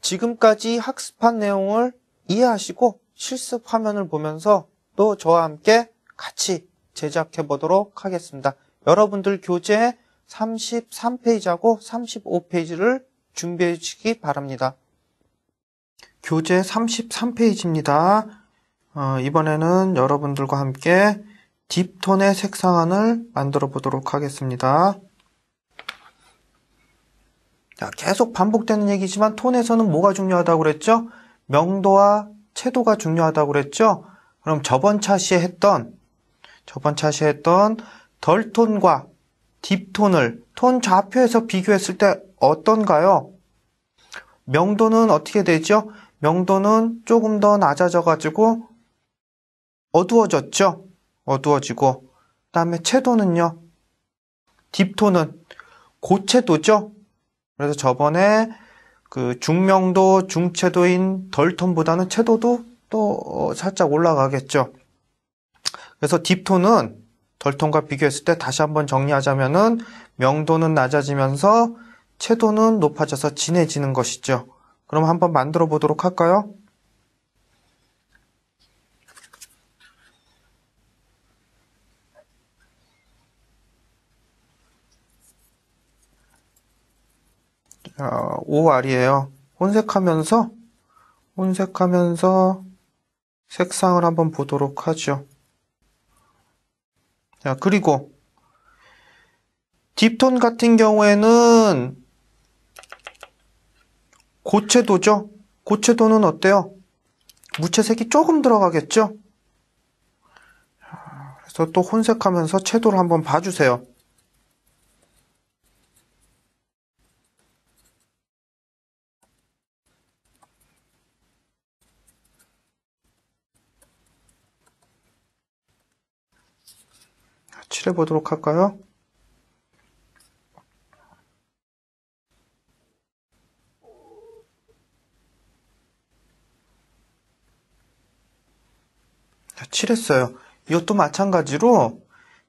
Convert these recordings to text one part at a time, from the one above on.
지금까지 학습한 내용을 이해하시고 실습 화면을 보면서 또 저와 함께 같이 제작해 보도록 하겠습니다. 여러분들 교재 33페이지하고 35페이지를 준비해 주시기 바랍니다. 교재 33페이지입니다. 어, 이번에는 여러분들과 함께 딥톤의 색상안을 만들어 보도록 하겠습니다. 자, 계속 반복되는 얘기지만 톤에서는 뭐가 중요하다고 그랬죠? 명도와 채도가 중요하다고 그랬죠? 그럼 저번 차시에 했던 저번 차시에 했던 덜톤과 딥톤을 톤 좌표에서 비교했을 때 어떤가요? 명도는 어떻게 되죠? 명도는 조금 더 낮아져 가지고 어두워졌죠? 어두워지고 그 다음에 채도는요? 딥톤은 고채도죠? 그래서 저번에 그 중명도, 중채도인 덜톤보다는 채도도 또 어, 살짝 올라가겠죠. 그래서 딥톤은 덜톤과 비교했을 때 다시 한번 정리하자면은 명도는 낮아지면서 채도는 높아져서 진해지는 것이죠. 그럼 한번 만들어 보도록 할까요? 자, 5R이에요. 혼색하면서 혼색하면서 색상을 한번 보도록 하죠. 자, 그리고 딥톤 같은 경우에는 고채도죠? 고채도는 어때요? 무채색이 조금 들어가겠죠? 그래서 또 혼색하면서 채도를 한번 봐주세요. 칠해 보도록 할까요? 자, 칠했어요. 이것도 마찬가지로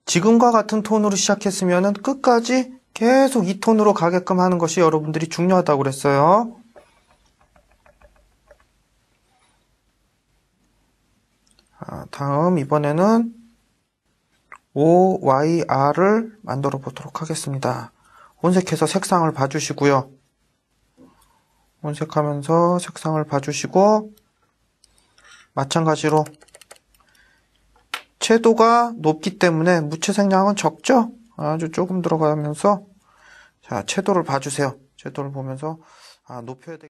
지금과 같은 톤으로 시작했으면 끝까지 계속 이 톤으로 가게끔 하는 것이 여러분들이 중요하다고 그랬어요. 다음 이번에는 OYR을 만들어 보도록 하겠습니다. 혼색해서 색상을 봐주시고요. 혼색하면서 색상을 봐주시고 마찬가지로 채도가 높기 때문에 무채색량은 적죠? 아주 조금 들어가면서 자 채도를 봐주세요. 채도를 보면서 아, 높여야 되